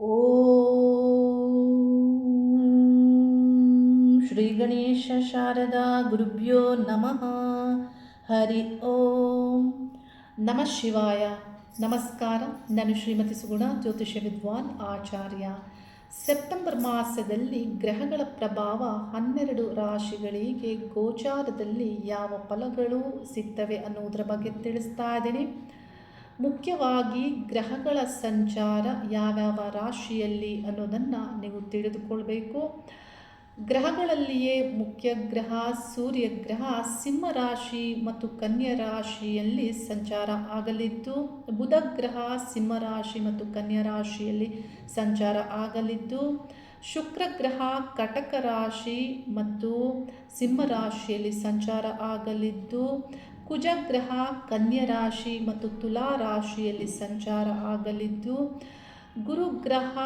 ಓಂ ಶ್ರೀ ಗಣೇಶ ಶಾರದಾ ಗುರುಭ್ಯೋ ನಮಃ ಹರಿ ಓಂ ನಮಃ ಶಿವಾಯ ನಮಸ್ಕಾರ ನಾನು ಶ್ರೀಮತಿ ಸುಗುಣ ಜ್ಯೋತಿಷ್ಯ ವಿದ್ವಾನ್ ಆಚಾರ್ಯ. ಸೆಪ್ಟೆಂಬರ್ ಮಾಸದಲ್ಲಿ ಗ್ರಹಗಳ ಪ್ರಭಾವ ಹನ್ನೆರಡು ರಾಶಿಗಳಿಗೆ ಗೋಚಾರದಲ್ಲಿ ಯಾವ ಫಲಗಳು ಸಿಗ್ತವೆ ಅನ್ನೋದರ ಬಗ್ಗೆ ತಿಳಿಸ್ತಾ ಇದ್ದೀನಿ. ಮುಖ್ಯವಾಗಿ ಗ್ರಹಗಳ ಸಂಚಾರ ಯಾವ್ಯಾವ ರಾಶಿಯಲ್ಲಿ ಅನ್ನೋದನ್ನು ನೀವು ತಿಳಿದುಕೊಳ್ಬೇಕು. ಗ್ರಹಗಳಲ್ಲಿಯೇ ಮುಖ್ಯ ಗ್ರಹ, ಸೂರ್ಯ ಗ್ರಹ, ಸಿಂಹ ರಾಶಿ ಮತ್ತು ಕನ್ಯಾ ರಾಶಿಯಲ್ಲಿ ಸಂಚಾರ ಆಗಲಿದ್ದು, ಬುಧ ಗ್ರಹ, ಸಿಂಹ ರಾಶಿ ಮತ್ತು ಕನ್ಯಾ ರಾಶಿಯಲ್ಲಿ ಸಂಚಾರ ಆಗಲಿದ್ದು, ಶುಕ್ರ ಗ್ರಹ, ಕಟಕ ರಾಶಿ ಮತ್ತು ಸಿಂಹ ರಾಶಿಯಲ್ಲಿ ಸಂಚಾರ ಆಗಲಿದ್ದು ಕುಜಗ್ರಹ ರಾಶಿ ಮತ್ತು ತುಲಾ ರಾಶಿಯಲ್ಲಿ ಸಂಚಾರ ಆಗಲಿದ್ದು, ಗುರುಗ್ರಹ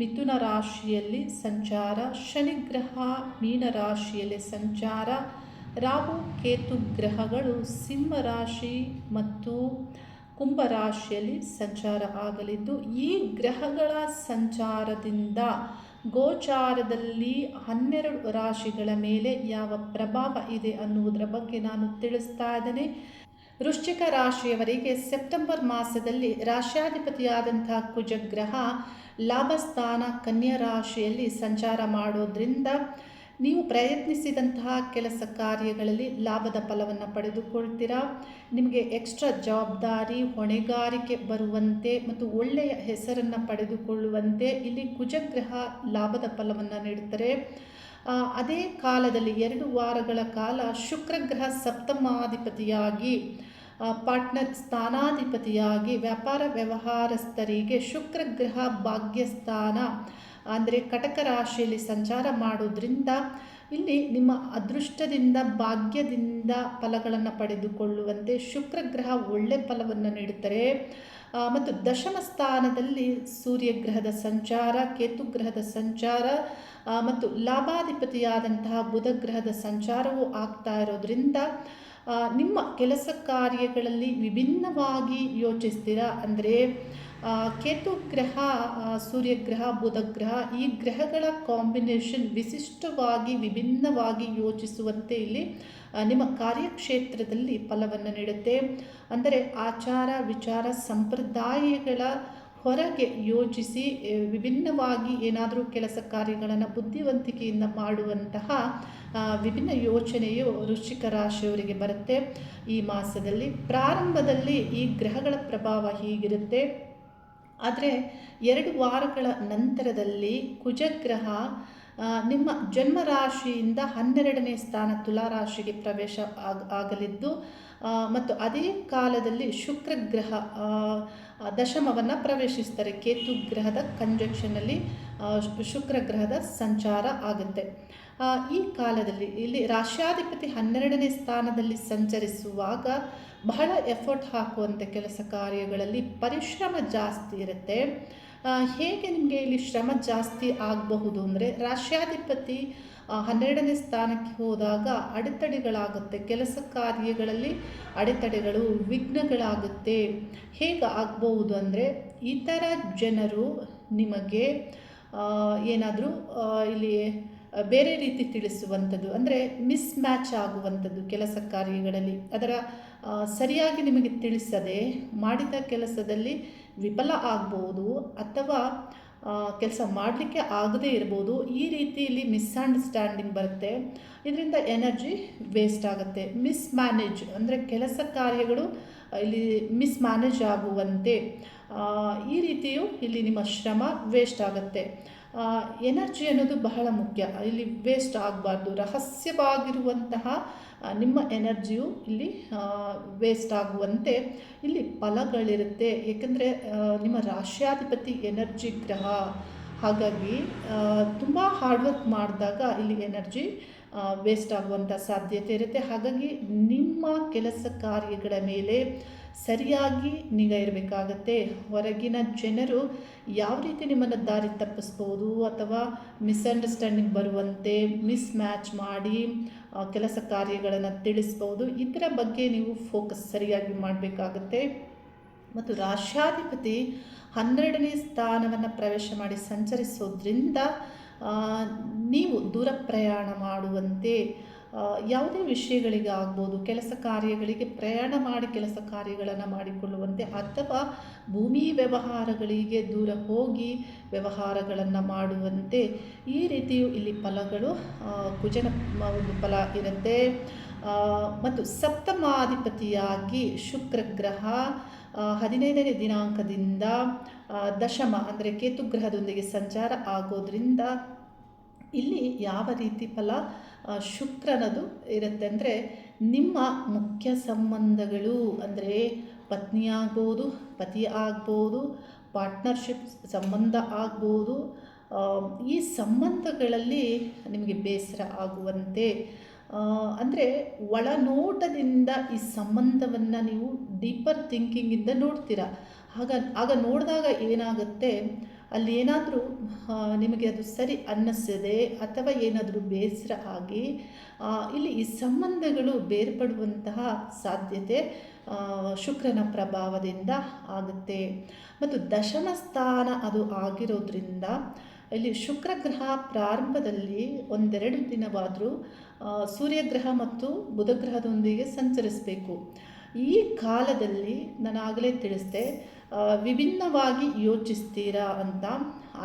ಮಿಥುನ ರಾಶಿಯಲ್ಲಿ ಸಂಚಾರ, ಶನಿಗ್ರಹ ಮೀನ ರಾಶಿಯಲ್ಲಿ ಸಂಚಾರ, ರಾಹು ಕೇತು ಗ್ರಹಗಳು ಸಿಂಹ ರಾಶಿ ಮತ್ತು ಕುಂಭ ರಾಶಿಯಲ್ಲಿ ಸಂಚಾರ ಆಗಲಿದ್ದು, ಈ ಗ್ರಹಗಳ ಸಂಚಾರದಿಂದ ಗೋಚಾರದಲ್ಲಿ ಹನ್ನೆರಡು ರಾಶಿಗಳ ಮೇಲೆ ಯಾವ ಪ್ರಭಾವ ಇದೆ ಅನ್ನುವುದರ ಬಗ್ಗೆ ನಾನು ತಿಳಿಸ್ತಾ ಇದ್ದೇನೆ. ವೃಶ್ಚಿಕ ರಾಶಿಯವರಿಗೆ ಸೆಪ್ಟೆಂಬರ್ ಮಾಸದಲ್ಲಿ ರಾಶ್ಯಾಧಿಪತಿಯಾದಂತಹ ಕುಜಗ್ರಹ ಲಾಭಸ್ಥಾನ ಕನ್ಯಾ ರಾಶಿಯಲ್ಲಿ ಸಂಚಾರ ಮಾಡೋದ್ರಿಂದ ನೀವು ಪ್ರಯತ್ನಿಸಿದಂತಹ ಕೆಲಸ ಕಾರ್ಯಗಳಲ್ಲಿ ಲಾಭದ ಫಲವನ್ನು ಪಡೆದುಕೊಳ್ತೀರಾ? ನಿಮಗೆ ಎಕ್ಸ್ಟ್ರಾ ಜವಾಬ್ದಾರಿ, ಹೊಣೆಗಾರಿಕೆ ಬರುವಂತೆ ಮತ್ತು ಒಳ್ಳೆಯ ಹೆಸರನ್ನು ಪಡೆದುಕೊಳ್ಳುವಂತೆ ಇಲ್ಲಿ ಕುಜಗ್ರಹ ಲಾಭದ ಫಲವನ್ನು ನೀಡುತ್ತಾರೆ. ಅದೇ ಕಾಲದಲ್ಲಿ ಎರಡು ವಾರಗಳ ಕಾಲ ಶುಕ್ರಗ್ರಹ ಸಪ್ತಮಾಧಿಪತಿಯಾಗಿ ಪಾರ್ಟ್ನರ್ ಸ್ಥಾನಾಧಿಪತಿಯಾಗಿ ವ್ಯಾಪಾರ ವ್ಯವಹಾರಸ್ಥರಿಗೆ ಶುಕ್ರಗ್ರಹ ಭಾಗ್ಯಸ್ಥಾನ ಅಂದರೆ ಕಟಕ ರಾಶಿಯಲ್ಲಿ ಸಂಚಾರ ಮಾಡೋದ್ರಿಂದ ಇಲ್ಲಿ ನಿಮ್ಮ ಅದೃಷ್ಟದಿಂದ, ಭಾಗ್ಯದಿಂದ ಫಲಗಳನ್ನು ಪಡೆದುಕೊಳ್ಳುವಂತೆ ಶುಕ್ರಗ್ರಹ ಒಳ್ಳೆ ಫಲವನ್ನು ನೀಡುತ್ತಾರೆ ಮತ್ತು ದಶಮ ಸ್ಥಾನದಲ್ಲಿ ಸೂರ್ಯಗ್ರಹದ ಸಂಚಾರ ಕೇತುಗ್ರಹದ ಸಂಚಾರ ಮತ್ತು ಲಾಭಾಧಿಪತಿಯಾದಂತಹ ಬುಧಗ್ರಹದ ಸಂಚಾರವೂ ಆಗ್ತಾ ಇರೋದ್ರಿಂದ ನಿಮ್ಮ ಕೆಲಸ ಕಾರ್ಯಗಳಲ್ಲಿ ವಿಭಿನ್ನವಾಗಿ ಯೋಚಿಸ್ತೀರಾ ಅಂದರೆ ಕೇತು ಗ್ರಹ ಸೂರ್ಯಗ್ರಹ, ಬುಧಗ್ರಹ ಈ ಗ್ರಹಗಳ ಕಾಂಬಿನೇಷನ್ ವಿಶಿಷ್ಟವಾಗಿ ವಿಭಿನ್ನವಾಗಿ ಯೋಚಿಸುವಂತೆ ಇಲ್ಲಿ ನಿಮ್ಮ ಕಾರ್ಯಕ್ಷೇತ್ರದಲ್ಲಿ ಫಲವನ್ನು ನೀಡುತ್ತೆ. ಅಂದರೆ ಆಚಾರ, ವಿಚಾರ, ಸಂಪ್ರದಾಯಗಳ ಹೊರಗೆ ಯೋಚಿಸಿ ವಿಭಿನ್ನವಾಗಿ ಏನಾದರೂ ಕೆಲಸ ಕಾರ್ಯಗಳನ್ನು ಬುದ್ಧಿವಂತಿಕೆಯಿಂದ ಮಾಡುವಂತಹ ವಿಭಿನ್ನ ಯೋಚನೆಯು ವೃಶ್ಚಿಕ ರಾಶಿಯವರಿಗೆ ಬರುತ್ತೆ. ಈ ಮಾಸದಲ್ಲಿ ಪ್ರಾರಂಭದಲ್ಲಿ ಈ ಗ್ರಹಗಳ ಪ್ರಭಾವ ಹೀಗಿರುತ್ತೆ. ಆದರೆ ಎರಡು ವಾರಗಳ ನಂತರದಲ್ಲಿ ಕುಜಗ್ರಹ ನಿಮ್ಮ ಜನ್ಮ ರಾಶಿಯಿಂದ ಹನ್ನೆರಡನೇ ಸ್ಥಾನ ತುಲಾರಾಶಿಗೆ ಪ್ರವೇಶ ಆಗ ಆಗಲಿದ್ದು ಮತ್ತು ಅದೇ ಕಾಲದಲ್ಲಿ ಶುಕ್ರಗ್ರಹ ದಶಮವನ್ನು ಪ್ರವೇಶಿಸ್ತಾರೆ. ಕೇತು ಗ್ರಹದ ಕಂಜಕ್ಷನಲ್ಲಿ ಶುಕ್ರ ಗ್ರಹದ ಸಂಚಾರ ಆಗುತ್ತೆ. ಈ ಕಾಲದಲ್ಲಿ ಇಲ್ಲಿ ರಾಷ್ಟ್ರಾಧಿಪತಿ ಹನ್ನೆರಡನೇ ಸ್ಥಾನದಲ್ಲಿ ಸಂಚರಿಸುವಾಗ ಬಹಳ ಎಫರ್ಟ್ ಹಾಕುವಂಥ ಕೆಲಸ ಕಾರ್ಯಗಳಲ್ಲಿ ಪರಿಶ್ರಮ ಜಾಸ್ತಿ ಇರುತ್ತೆ. ಹೇಗೆ ನಿಮಗೆ ಇಲ್ಲಿ ಶ್ರಮ ಜಾಸ್ತಿ ಆಗಬಹುದು ಅಂದರೆ ರಾಷ್ಟ್ರಾಧಿಪತಿ ಹನ್ನೆರಡನೇ ಸ್ಥಾನಕ್ಕೆ ಹೋದಾಗ ಅಡೆತಡೆಗಳಾಗುತ್ತೆ. ಕೆಲಸ ಕಾರ್ಯಗಳಲ್ಲಿ ಅಡೆತಡೆಗಳು, ವಿಘ್ನಗಳಾಗುತ್ತೆ. ಹೇಗೆ ಆಗ್ಬಹುದು ಅಂದರೆ ಇತರ ಜನರು ನಿಮಗೆ ಏನಾದರೂ ಇಲ್ಲಿ ಬೇರೆ ರೀತಿ ತಿಳಿಸುವಂಥದ್ದು, ಅಂದರೆ ಮಿಸ್ ಮ್ಯಾಚ್ ಆಗುವಂಥದ್ದು ಕೆಲಸ ಕಾರ್ಯಗಳಲ್ಲಿ. ಅದರ ಸರಿಯಾಗಿ ನಿಮಗೆ ತಿಳಿಸದೆ ಮಾಡಿದ ಕೆಲಸದಲ್ಲಿ ವಿಫಲ ಆಗ್ಬೋದು ಅಥವಾ ಕೆಲಸ ಮಾಡಲಿಕ್ಕೆ ಆಗದೇ ಇರ್ಬೋದು, ಈ ರೀತಿಯಲ್ಲಿ ಮಿಸ್ಅಂಡರ್ಸ್ಟ್ಯಾಂಡಿಂಗ್ ಬರುತ್ತೆ. ಇದರಿಂದ ಎನರ್ಜಿ ವೇಸ್ಟ್ ಆಗುತ್ತೆ. ಮಿಸ್ ಮ್ಯಾನೇಜ್ ಅಂದರೆ ಕೆಲಸ ಕಾರ್ಯಗಳು ಇಲ್ಲಿ ಮಿಸ್ ಮ್ಯಾನೇಜ್ ಆಗುವಂತೆ ಈ ರೀತಿಯು ಇಲ್ಲಿ ನಿಮ್ಮ ಶ್ರಮ ವೇಸ್ಟ್ ಆಗುತ್ತೆ. ಎನರ್ಜಿ ಅನ್ನೋದು ಬಹಳ ಮುಖ್ಯ. ಇಲ್ಲಿ ವೇಸ್ಟ್ ಆಗಬಾರ್ದು. ರಹಸ್ಯವಾಗಿರುವಂತಹ ನಿಮ್ಮ ಎನರ್ಜಿಯು ಇಲ್ಲಿ ವೇಸ್ಟ್ ಆಗುವಂತೆ ಇಲ್ಲಿ ಫಲಗಳಿರುತ್ತೆ. ಏಕೆಂದರೆ ನಿಮ್ಮ ರಾಷ್ಟ್ರಾಧಿಪತಿ ಎನರ್ಜಿ ಗ್ರಹ. ಹಾಗಾಗಿ ತುಂಬ ಹಾರ್ಡ್ ವರ್ಕ್ ಮಾಡಿದಾಗ ಇಲ್ಲಿ ಎನರ್ಜಿ ವೇಸ್ಟ್ ಆಗುವಂಥ ಸಾಧ್ಯತೆ ಇರುತ್ತೆ. ಹಾಗಾಗಿ ನಿಮ್ಮ ಕೆಲಸ ಕಾರ್ಯಗಳ ಮೇಲೆ ಸರಿಯಾಗಿ ನಿಗಾ ಇರಬೇಕಾಗತ್ತೆ. ಹೊರಗಿನ ಜನರು ಯಾವ ರೀತಿ ನಿಮ್ಮನ್ನು ದಾರಿ ತಪ್ಪಿಸ್ಬೋದು ಅಥವಾ ಮಿಸ್ಅಂಡರ್ಸ್ಟ್ಯಾಂಡಿಂಗ್ ಬರುವಂತೆ ಮಿಸ್ ಮ್ಯಾಚ್ ಮಾಡಿ ಕೆಲಸ ಕಾರ್ಯಗಳನ್ನು ತಿಳಿಸ್ಬೋದು. ಇದರ ಬಗ್ಗೆ ನೀವು ಫೋಕಸ್ ಸರಿಯಾಗಿ ಮಾಡಬೇಕಾಗತ್ತೆ. ಮತ್ತು ರಾಷ್ಟ್ರಾಧಿಪತಿ ಹನ್ನೆರಡನೇ ಸ್ಥಾನವನ್ನು ಪ್ರವೇಶ ಮಾಡಿ ಸಂಚರಿಸೋದ್ರಿಂದ ನೀವು ದೂರ ಪ್ರಯಾಣ ಮಾಡುವಂತೆ ಯಾವುದೇ ವಿಷಯಗಳಿಗೆ ಆಗ್ಬೋದು ಕೆಲಸ ಕಾರ್ಯಗಳಿಗೆ ಪ್ರಯಾಣ ಮಾಡಿ ಕೆಲಸ ಕಾರ್ಯಗಳನ್ನು ಮಾಡಿಕೊಳ್ಳುವಂತೆ ಅಥವಾ ಭೂಮಿ ವ್ಯವಹಾರಗಳಿಗೆ ದೂರ ಹೋಗಿ ವ್ಯವಹಾರಗಳನ್ನು ಮಾಡುವಂತೆ ಈ ರೀತಿಯು ಇಲ್ಲಿ ಫಲಗಳು ಕುಜನ ಒಂದು ಫಲ ಇರುತ್ತೆ. ಮತ್ತು ಸಪ್ತಮಾಧಿಪತಿಯಾಗಿ ಶುಕ್ರ ಗ್ರಹ ಆ, ಹದಿನೈದನೇ ದಿನಾಂಕದಿಂದ ದಶಮ ಅಂದರೆ ಕೇತು ಗ್ರಹದೊಂದಿಗೆ ಸಂಚಾರ ಆಗೋದ್ರಿಂದ ಇಲ್ಲಿ ಯಾವ ರೀತಿ ಫಲ ಶುಕ್ರನದು ಇರುತ್ತೆ. ಅಂದರೆ ನಿಮ್ಮ ಮುಖ್ಯ ಸಂಬಂಧಗಳು, ಅಂದರೆ ಪತ್ನಿ ಆಗ್ಬೋದು ಪತಿ ಆಗ್ಬೋದು ಪಾರ್ಟ್ನರ್ಶಿಪ್ ಸಂಬಂಧ ಆಗ್ಬೋದು ಈ ಸಂಬಂಧಗಳಲ್ಲಿ ನಿಮಗೆ ಬೇಸರ ಆಗುವಂತೆ ಅಂದರೆ ಒಳನೋಟದಿಂದ ಈ ಸಂಬಂಧವನ್ನು ನೀವು ಡೀಪರ್ ಥಿಂಕಿಂಗಿಂದ ನೋಡ್ತೀರ. ಆಗ ಆಗ ನೋಡಿದಾಗ ಏನಾಗುತ್ತೆ, ಅಲ್ಲಿ ಏನಾದರೂ ನಿಮಗೆ ಅದು ಸರಿ ಅನ್ನಿಸದೆ ಅಥವಾ ಏನಾದರೂ ಬೇಸರ ಆಗಿ ಇಲ್ಲಿ ಈ ಸಂಬಂಧಗಳು ಬೇರ್ಪಡುವಂತಹ ಸಾಧ್ಯತೆ ಶುಕ್ರನ ಪ್ರಭಾವದಿಂದ ಆಗುತ್ತೆ. ಮತ್ತು ದಶಮ ಸ್ಥಾನ ಅದು ಆಗಿರೋದ್ರಿಂದ, ಇಲ್ಲಿ ಶುಕ್ರಗ್ರಹ ಪ್ರಾರಂಭದಲ್ಲಿ ಒಂದೆರಡು ದಿನವಾದರೂ ಸೂರ್ಯಗ್ರಹ ಮತ್ತು ಬುಧಗ್ರಹದೊಂದಿಗೆ ಸಂಚರಿಸಬೇಕು. ಈ ಕಾಲದಲ್ಲಿ ನಾನು ಆಗಲೇ ತಿಳಿಸಿದೆ ವಿಭಿನ್ನವಾಗಿ ಯೋಚಿಸ್ತೀರಾ ಅಂತ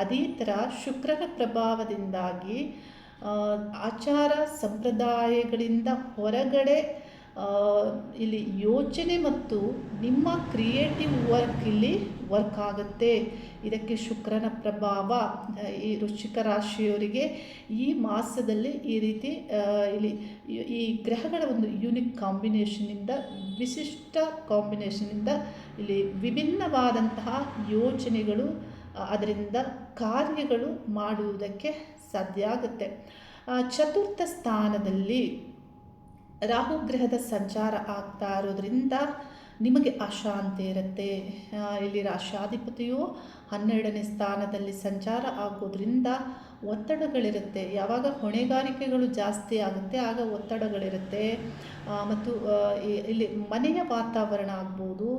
ಅದೇ ಥರ ಶುಕ್ರನ ಪ್ರಭಾವದಿಂದಾಗಿ ಆಚಾರ ಸಂಪ್ರದಾಯಗಳಿಂದ ಹೊರಗಡೆ ಇಲ್ಲಿ ಯೋಚನೆ ಮತ್ತು ನಿಮ್ಮ ಕ್ರಿಯೇಟಿವ್ ವರ್ಕ್ ಇಲ್ಲಿ ವರ್ಕ್ ಆಗುತ್ತೆ. ಇದಕ್ಕೆ ಶುಕ್ರನ ಪ್ರಭಾವ ಈ ವೃಶ್ಚಿಕ ರಾಶಿಯವರಿಗೆ ಈ ಮಾಸದಲ್ಲಿ ಈ ರೀತಿ ಇಲ್ಲಿ ಈ- ಗ್ರಹಗಳ ಒಂದು ಯೂನಿಕ್ ಕಾಂಬಿನೇಷನಿಂದ ವಿಶಿಷ್ಟ ಕಾಂಬಿನೇಷನಿಂದ ಇಲ್ಲಿ ವಿಭಿನ್ನವಾದಂತಹ ಯೋಚನೆಗಳು ಅದರಿಂದ ಕಾರ್ಯಗಳು ಮಾಡುವುದಕ್ಕೆ ಸಾಧ್ಯ ಆಗುತ್ತೆ. ಚತುರ್ಥ ಸ್ಥಾನದಲ್ಲಿ ರಾಹು ಗ್ರಹದ ಸಂಚಾರ ಆಗ್ತಾ ಇರೋದ್ರಿಂದ ನಿಮಗೆ ಅಶಾಂತಿ ಇರುತ್ತೆ. ಇಲ್ಲಿ ರಾಷ್ಟ್ರಾಧಿಪತಿಯು ಹನ್ನೆರಡನೇ ಸ್ಥಾನದಲ್ಲಿ ಸಂಚಾರ ಆಗೋದ್ರಿಂದ ಒತ್ತಡಗಳಿರುತ್ತೆ. ಯಾವಾಗ ಹೊಣೆಗಾರಿಕೆಗಳು ಜಾಸ್ತಿ ಆಗುತ್ತೆ, ಆಗ ಒತ್ತಡಗಳಿರುತ್ತೆ. ಮತ್ತು ಇಲ್ಲಿ ಮನೆಯ ವಾತಾವರಣ ಆಗ್ಬೋದು,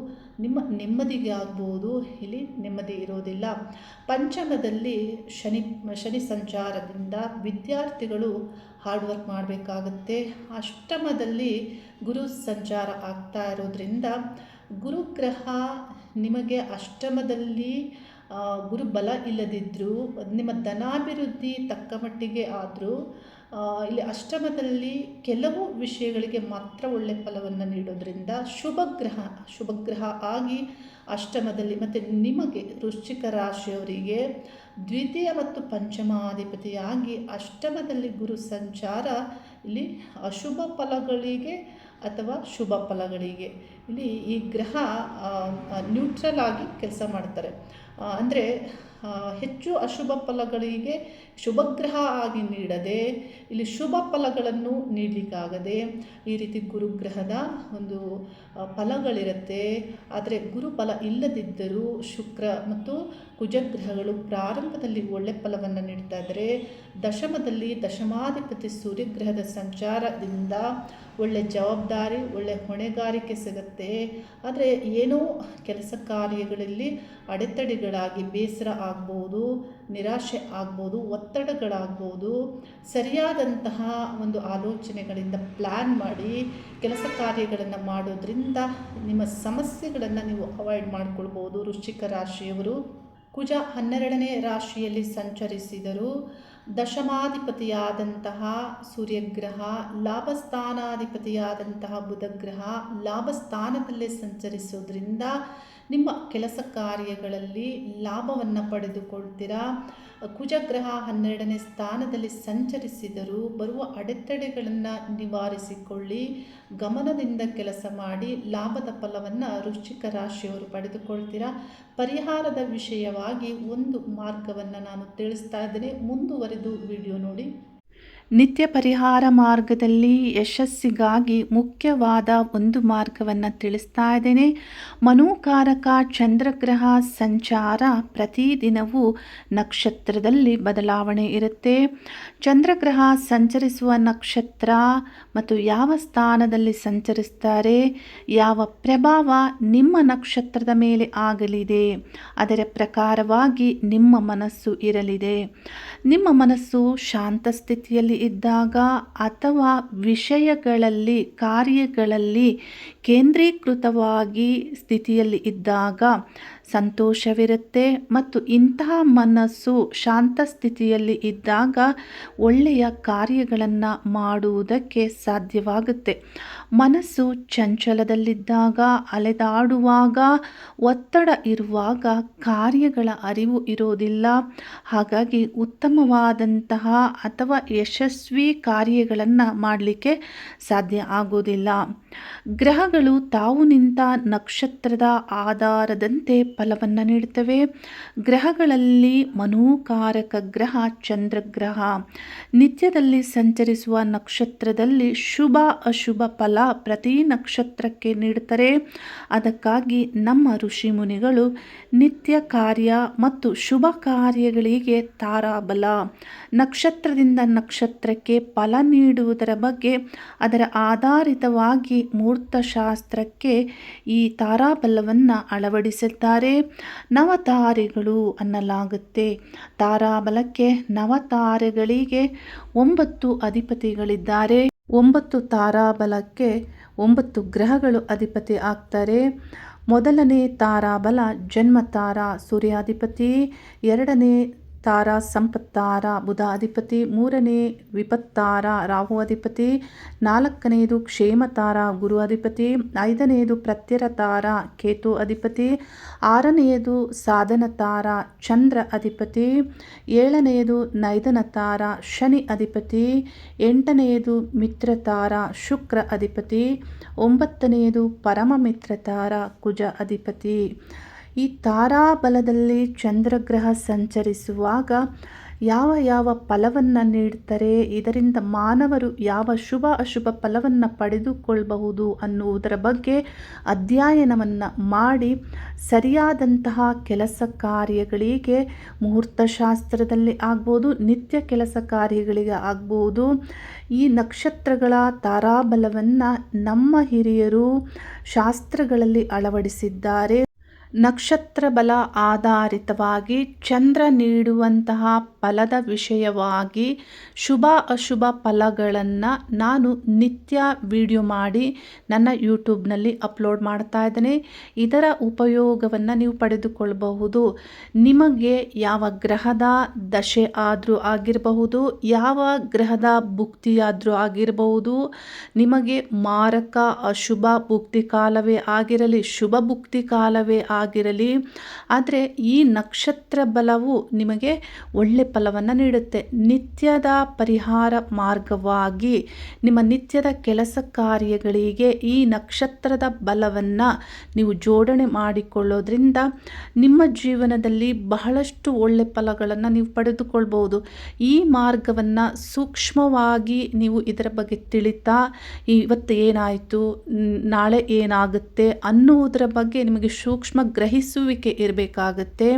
ನಿಮ್ಮ ನೆಮ್ಮದಿಗೆ ಆಗ್ಬೋದು. ಇಲ್ಲಿ ನೆಮ್ಮದಿ ಇರೋದಿಲ್ಲ. ಪಂಚಮದಲ್ಲಿ ಶನಿ ಶನಿ ಸಂಚಾರದಿಂದ ವಿದ್ಯಾರ್ಥಿಗಳು ಹಾರ್ಡ್ ವರ್ಕ್ ಮಾಡಬೇಕಾಗುತ್ತೆ. ಅಷ್ಟಮದಲ್ಲಿ ಗುರು ಸಂಚಾರ ಆಗ್ತಾ ಇರೋದ್ರಿಂದ ಗುರುಗ್ರಹ ನಿಮಗೆ ಅಷ್ಟಮದಲ್ಲಿ ಗುರು ಗುರುಬಲ ಇಲ್ಲದಿದ್ದರೂ ನಿಮ್ಮ ಧನಾಭಿವೃದ್ಧಿ ತಕ್ಕ ಮಟ್ಟಿಗೆ ಆದರೂ ಇಲ್ಲಿ ಅಷ್ಟಮದಲ್ಲಿ ಕೆಲವು ವಿಷಯಗಳಿಗೆ ಮಾತ್ರ ಒಳ್ಳೆ ಫಲವನ್ನು ನೀಡೋದ್ರಿಂದ ಶುಭಗ್ರಹ ಶುಭಗ್ರಹ ಆಗಿ ಅಷ್ಟಮದಲ್ಲಿ ಮತ್ತು ನಿಮಗೆ ವೃಶ್ಚಿಕ ರಾಶಿಯವರಿಗೆ ದ್ವಿತೀಯ ಮತ್ತು ಪಂಚಮಾಧಿಪತಿಯಾಗಿ ಅಷ್ಟಮದಲ್ಲಿ ಗುರು ಸಂಚಾರ, ಇಲ್ಲಿ ಅಶುಭ ಫಲಗಳಿಗೆ ಅಥವಾ ಶುಭ ಫಲಗಳಿಗೆ. ಇಲ್ಲಿ ಈ ಗ್ರಹ ನ್ಯೂಟ್ರಲ್ ಆಗಿ ಕೆಲಸ ಮಾಡ್ತಾರೆ. ಅಂದರೆ ಹೆಚ್ಚು ಅಶುಭ ಫಲಗಳಿಗೆ ಶುಭಗ್ರಹ ಆಗಿ ನೀಡದೆ, ಇಲ್ಲಿ ಶುಭ ಫಲಗಳನ್ನು ನೀಡಲಿಕ್ಕಾಗದೆ ಈ ರೀತಿ ಗುರುಗ್ರಹದ ಒಂದು ಫಲಗಳಿರುತ್ತೆ. ಆದರೆ ಗುರುಫಲ ಇಲ್ಲದಿದ್ದರೂ ಶುಕ್ರ ಮತ್ತು ಕುಜಗ್ರಹಗಳು ಪ್ರಾರಂಭದಲ್ಲಿ ಒಳ್ಳೆ ಫಲವನ್ನು ನೀಡ್ತಾ ಇದ್ದರೆ, ದಶಮದಲ್ಲಿ ದಶಮಾಧಿಪತಿ ಸೂರ್ಯಗ್ರಹದ ಸಂಚಾರದಿಂದ ಒಳ್ಳೆ ಜವಾಬ್ದಾರಿ, ಒಳ್ಳೆ ಹೊಣೆಗಾರಿಕೆ ಸಿಗುತ್ತೆ. ಆದರೆ ಏನೋ ಕೆಲಸ ಕಾರ್ಯಗಳಲ್ಲಿ ಅಡೆತಡೆಗಳಾಗಿ ಬೇಸರ ಆಗ್ಬೋದು, ನಿರಾಶೆ ಆಗ್ಬೋದು, ಒತ್ತಡಗಳಾಗ್ಬೋದು, ಸರಿಯಾದಂತಹ ಒಂದು ಆಲೋಚನೆಗಳಿಂದ ಪ್ಲ್ಯಾನ್ ಮಾಡಿ ಕೆಲಸ ಕಾರ್ಯಗಳನ್ನು ಮಾಡೋದ್ರಿಂದ ನಿಮ್ಮ ಸಮಸ್ಯೆಗಳನ್ನು ನೀವು ಅವಾಯ್ಡ್ ಮಾಡ್ಕೊಳ್ಬೋದು. ವೃಶ್ಚಿಕ ರಾಶಿಯವರು ಕುಜ ಹನ್ನೆರಡನೇ ರಾಶಿಯಲ್ಲಿ ಸಂಚರಿಸಿದರು. ದಶಮಾಧಿಪತಿಯಾದಂತಹ ಸೂರ್ಯಗ್ರಹ ಲಾಭಸ್ಥಾನಾಧಿಪತಿಯಾದಂತಹ ಬುಧಗ್ರಹ ಲಾಭಸ್ಥಾನದಲ್ಲೇ ಸಂಚರಿಸೋದ್ರಿಂದ ನಿಮ್ಮ ಕೆಲಸ ಕಾರ್ಯಗಳಲ್ಲಿ ಲಾಭವನ್ನು ಪಡೆದುಕೊಳ್ತೀರಾ? ಕುಜಗ್ರಹ ಹನ್ನೆರಡನೇ ಸ್ಥಾನದಲ್ಲಿ ಸಂಚರಿಸಿದರೂ ಬರುವ ಅಡೆತಡೆಗಳನ್ನು ನಿವಾರಿಸಿಕೊಳ್ಳಿ, ಗಮನದಿಂದ ಕೆಲಸ ಮಾಡಿ, ಲಾಭದ ಫಲವನ್ನು ವೃಶ್ಚಿಕ ರಾಶಿಯವರು ಪಡೆದುಕೊಳ್ತೀರಾ? ಪರಿಹಾರದ ವಿಷಯವಾಗಿ ಒಂದು ಮಾರ್ಗವನ್ನು ನಾನು ತಿಳಿಸ್ತಾ ಇದ್ದೇನೆ. ಮುಂದುವರೆದು ವಿಡಿಯೋ ನೋಡಿ. ನಿತ್ಯ ಪರಿಹಾರ ಮಾರ್ಗದಲ್ಲಿ ಯಶಸ್ಸಿಗಾಗಿ ಮುಖ್ಯವಾದ ಒಂದು ಮಾರ್ಗವನ್ನು ತಿಳಿಸ್ತಾ ಇದ್ದೇನೆ. ಮನೋಕಾರಕ ಚಂದ್ರಗ್ರಹ ಸಂಚಾರ ಪ್ರತಿದಿನವೂ ನಕ್ಷತ್ರದಲ್ಲಿ ಬದಲಾವಣೆ ಇರುತ್ತೆ. ಚಂದ್ರಗ್ರಹ ಸಂಚರಿಸುವ ನಕ್ಷತ್ರ ಮತ್ತು ಯಾವ ಸ್ಥಾನದಲ್ಲಿ ಸಂಚರಿಸ್ತಾರೆ, ಯಾವ ಪ್ರಭಾವ ನಿಮ್ಮ ನಕ್ಷತ್ರದ ಮೇಲೆ ಆಗಲಿದೆ, ಅದರ ಪ್ರಕಾರವಾಗಿ ನಿಮ್ಮ ಮನಸ್ಸು ಇರಲಿದೆ. ನಿಮ್ಮ ಮನಸ್ಸು ಶಾಂತ ಸ್ಥಿತಿಯಲ್ಲಿ ಇದ್ದಾಗ ಅಥವಾ ವಿಷಯಗಳಲ್ಲಿ, ಕಾರ್ಯಗಳಲ್ಲಿ ಕೇಂದ್ರೀಕೃತವಾಗಿ ಸ್ಥಿತಿಯಲ್ಲಿ ಇದ್ದಾಗ ಸಂತೋಷವಿರುತ್ತೆ ಮತ್ತು ಇಂತಹ ಮನಸ್ಸು ಶಾಂತ ಸ್ಥಿತಿಯಲ್ಲಿ ಇದ್ದಾಗ ಒಳ್ಳೆಯ ಕಾರ್ಯಗಳನ್ನು ಮಾಡುವುದಕ್ಕೆ ಸಾಧ್ಯವಾಗುತ್ತೆ. ಮನಸ್ಸು ಚಂಚಲದಲ್ಲಿದ್ದಾಗ, ಅಲೆದಾಡುವಾಗ, ಒತ್ತಡ ಇರುವಾಗ ಕಾರ್ಯಗಳ ಅರಿವು ಇರೋದಿಲ್ಲ. ಹಾಗಾಗಿ ಉತ್ತಮವಾದಂತಹ ಅಥವಾ ಯಶಸ್ವಿ ಕಾರ್ಯಗಳನ್ನು ಮಾಡಲಿಕ್ಕೆ ಸಾಧ್ಯ ಆಗೋದಿಲ್ಲ. ಗ್ರಹಗಳು ತಾವು ನಿಂತ ನಕ್ಷತ್ರದ ಆಧಾರದಂತೆ ಫಲವನ್ನು ನೀಡುತ್ತವೆ ಗ್ರಹಗಳಲ್ಲಿ ಮನೋಕಾರಕ ಗ್ರಹ ಚಂದ್ರಗ್ರಹ. ನಿತ್ಯದಲ್ಲಿ ಸಂಚರಿಸುವ ನಕ್ಷತ್ರದಲ್ಲಿ ಶುಭ ಅಶುಭ ಫಲ ಪ್ರತಿ ನಕ್ಷತ್ರಕ್ಕೆ ನೀಡ್ತಾರೆ ಅದಕ್ಕಾಗಿ ನಮ್ಮ ಋಷಿ ಮುನಿಗಳು ನಿತ್ಯ ಕಾರ್ಯ ಮತ್ತು ಶುಭ ಕಾರ್ಯಗಳಿಗೆ ತಾರಾಬಲ. ನಕ್ಷತ್ರದಿಂದ ನಕ್ಷತ್ರಕ್ಕೆ ಫಲ ನೀಡುವುದರ ಬಗ್ಗೆ ಅದರ ಆಧಾರಿತವಾಗಿ ಮೂರ್ತಶಾಸ್ತ್ರಕ್ಕೆ ಈ ತಾರಾಬಲವನ್ನು ಅಳವಡಿಸಿದ್ದಾರೆ. ನವತಾರೆಗಳು ಅನ್ನಲಾಗುತ್ತೆ. ತಾರಾಬಲಕ್ಕೆ ನವತಾರೆಗಳಿಗೆ ಒಂಬತ್ತು ಅಧಿಪತಿಗಳಿದ್ದಾರೆ. ಒಂಬತ್ತು ತಾರಾಬಲಕ್ಕೆ ಒಂಬತ್ತು ಗ್ರಹಗಳು ಅಧಿಪತಿ ಆಗ್ತಾರೆ. ಮೊದಲನೇ ತಾರಾಬಲ ಜನ್ಮ ತಾರಾ ಸೂರ್ಯಾಧಿಪತಿ ಎರಡನೇ ತಾರ ಸಂಪತ್ತಾರ ಬುಧ ಅಧಿಪತಿ ಮೂರನೇ ವಿಪತ್ತಾರ ರಾಹು ಅಧಿಪತಿ ನಾಲ್ಕನೆಯದು ಕ್ಷೇಮತಾರ ಗುರು ಅಧಿಪತಿ ಐದನೆಯದು ಪ್ರತ್ಯರ ತಾರ ಕೇತು ಅಧಿಪತಿ ಆರನೆಯದು ಸಾಧನ ತಾರ ಚಂದ್ರ ಅಧಿಪತಿ ಏಳನೆಯದು ನೈದನತಾರ ಶನಿ ಅಧಿಪತಿ ಎಂಟನೆಯದು ಮಿತ್ರತಾರ ಶುಕ್ರ ಅಧಿಪತಿ ಒಂಬತ್ತನೆಯದು ಪರಮ ಮಿತ್ರತಾರ ಕುಜ ಅಧಿಪತಿ ಈ ತಾರಾಬಲದಲ್ಲಿ ಚಂದ್ರಗ್ರಹ ಸಂಚರಿಸುವಾಗ ಯಾವ ಯಾವ ಫಲವನ್ನು ನೀಡ್ತಾರೆ, ಇದರಿಂದ ಮಾನವರು ಯಾವ ಶುಭ ಅಶುಭ ಫಲವನ್ನು ಪಡೆದುಕೊಳ್ಳಬಹುದು ಅನ್ನುವುದರ ಬಗ್ಗೆ ಅಧ್ಯಯನವನ್ನು ಮಾಡಿ ಸರಿಯಾದಂತಹ ಕೆಲಸ ಕಾರ್ಯಗಳಿಗೆ, ಮುಹೂರ್ತಶಾಸ್ತ್ರದಲ್ಲಿ ಆಗ್ಬೋದು, ನಿತ್ಯ ಕೆಲಸ ಕಾರ್ಯಗಳಿಗೆ ಆಗ್ಬೋದು, ಈ ನಕ್ಷತ್ರಗಳ ತಾರಾಬಲವನ್ನು ನಮ್ಮ ಹಿರಿಯರು ಶಾಸ್ತ್ರಗಳಲ್ಲಿ ಅಳವಡಿಸಿದ್ದಾರೆ. ನಕ್ಷತ್ರ ಬಲ ಆಧಾರಿತವಾಗಿ ಚಂದ್ರ ನೀಡುವಂತಹ ಫಲದ ವಿಷಯವಾಗಿ ಶುಭ ಅಶುಭ ಫಲಗಳನ್ನು ನಾನು ನಿತ್ಯ ವಿಡಿಯೋ ಮಾಡಿ ನನ್ನ ಯೂಟ್ಯೂಬ್ನಲ್ಲಿ ಅಪ್ಲೋಡ್ ಮಾಡ್ತಾ ಇದ್ದೇನೆ. ಇದರ ಉಪಯೋಗವನ್ನು ನೀವು ಪಡೆದುಕೊಳ್ಳಬಹುದು ನಿಮಗೆ ಯಾವ ಗ್ರಹದ ದಶೆ ಆದರೂ ಆಗಿರಬಹುದು, ಯಾವ ಗ್ರಹದ ಭುಕ್ತಿಯಾದರೂ ಆಗಿರಬಹುದು, ನಿಮಗೆ ಮಾರಕ ಅಶುಭ ಭುಕ್ತಿ ಕಾಲವೇ ಆಗಿರಲಿ, ಶುಭ ಭುಕ್ತಿ ಕಾಲವೇ ಆಗಿರಲಿ. ಆದರೆ ಈ ನಕ್ಷತ್ರ ಬಲವು ನಿಮಗೆ ಒಳ್ಳೆ ಫಲವನ್ನು ನೀಡುತ್ತೆ. ನಿತ್ಯದ ಪರಿಹಾರ ಮಾರ್ಗವಾಗಿ ನಿಮ್ಮ ನಿತ್ಯದ ಕೆಲಸ ಕಾರ್ಯಗಳಿಗೆ ಈ ನಕ್ಷತ್ರದ ಬಲವನ್ನು ನೀವು ಜೋಡಣೆ ಮಾಡಿಕೊಳ್ಳೋದ್ರಿಂದ ನಿಮ್ಮ ಜೀವನದಲ್ಲಿ ಬಹಳಷ್ಟು ಒಳ್ಳೆ ಫಲಗಳನ್ನು ನೀವು ಪಡೆದುಕೊಳ್ಬೋದು ಈ ಮಾರ್ಗವನ್ನು ಸೂಕ್ಷ್ಮವಾಗಿ ನೀವು ಇದರ ಬಗ್ಗೆ ತಿಳಿತಾ ಇವತ್ತು ಏನಾಯಿತು? ನಾಳೆ ಏನಾಗುತ್ತೆ? ಅನ್ನುವುದರ ಬಗ್ಗೆ ನಿಮಗೆ ಸೂಕ್ಷ್ಮ ಗ್ರಹಿಸುವಿಕೆ ಇರಬೇಕಾಗತ್ತೆ.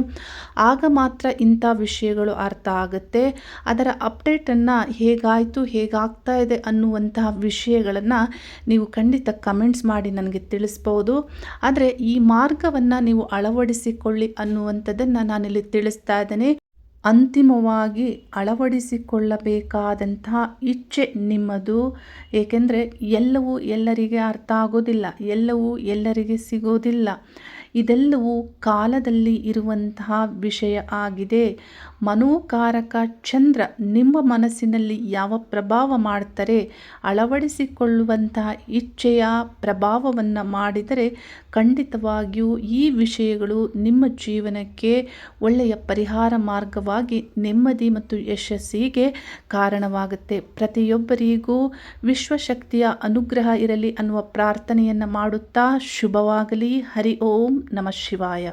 ಆಗ ಮಾತ್ರ ಇಂಥ ವಿಷಯಗಳು ಅರ್ಥ ಆಗುತ್ತೆ. ಅದರ ಅಪ್ಡೇಟನ್ನು ಹೇಗಾಯಿತು, ಹೇಗಾಗ್ತಾ ಇದೆ ಅನ್ನುವಂತಹ ವಿಷಯಗಳನ್ನು ನೀವು ಖಂಡಿತ ಕಮೆಂಟ್ಸ್ ಮಾಡಿ ನನಗೆ ತಿಳಿಸ್ಬೋದು. ಆದರೆ ಈ ಮಾರ್ಗವನ್ನು ನೀವು ಅಳವಡಿಸಿಕೊಳ್ಳಿ ಅನ್ನುವಂಥದ್ದನ್ನು ನಾನಿಲ್ಲಿ ತಿಳಿಸ್ತಾ ಇದ್ದೇನೆ. ಅಂತಿಮವಾಗಿ ಅಳವಡಿಸಿಕೊಳ್ಳಬೇಕಾದಂತಹ ಇಚ್ಛೆ ನಿಮ್ಮದು. ಏಕೆಂದರೆ ಎಲ್ಲವೂ ಎಲ್ಲರಿಗೆ ಅರ್ಥ ಆಗೋದಿಲ್ಲ. ಎಲ್ಲವೂ ಎಲ್ಲರಿಗೆ ಸಿಗೋದಿಲ್ಲ. ಇದೆಲ್ಲವೂ ಕಾಲದಲ್ಲಿ ಇರುವಂತಹ ವಿಷಯ ಆಗಿದೆ. ಮನೋಕಾರಕ ಚಂದ್ರ ನಿಮ್ಮ ಮನಸ್ಸಿನಲ್ಲಿ ಯಾವ ಪ್ರಭಾವ ಮಾಡ್ತಾರೆ ಅಳವಡಿಸಿಕೊಳ್ಳುವಂತಹ ಇಚ್ಛೆಯ ಪ್ರಭಾವವನ್ನು ಮಾಡಿದರೆ ಖಂಡಿತವಾಗಿಯೂ ಈ ವಿಷಯಗಳು ನಿಮ್ಮ ಜೀವನಕ್ಕೆ ಒಳ್ಳೆಯ ಪರಿಹಾರ ಮಾರ್ಗವಾಗಿ ನೆಮ್ಮದಿ ಮತ್ತು ಯಶಸ್ಸಿಗೆ ಕಾರಣವಾಗುತ್ತೆ. ಪ್ರತಿಯೊಬ್ಬರಿಗೂ ವಿಶ್ವಶಕ್ತಿಯ ಅನುಗ್ರಹ ಇರಲಿ ಅನ್ನುವ ಪ್ರಾರ್ಥನೆಯನ್ನು ಮಾಡುತ್ತಾ ಶುಭವಾಗಲಿ. ಹರಿ ಓಂ ನಮ ಶಿವಾಯ.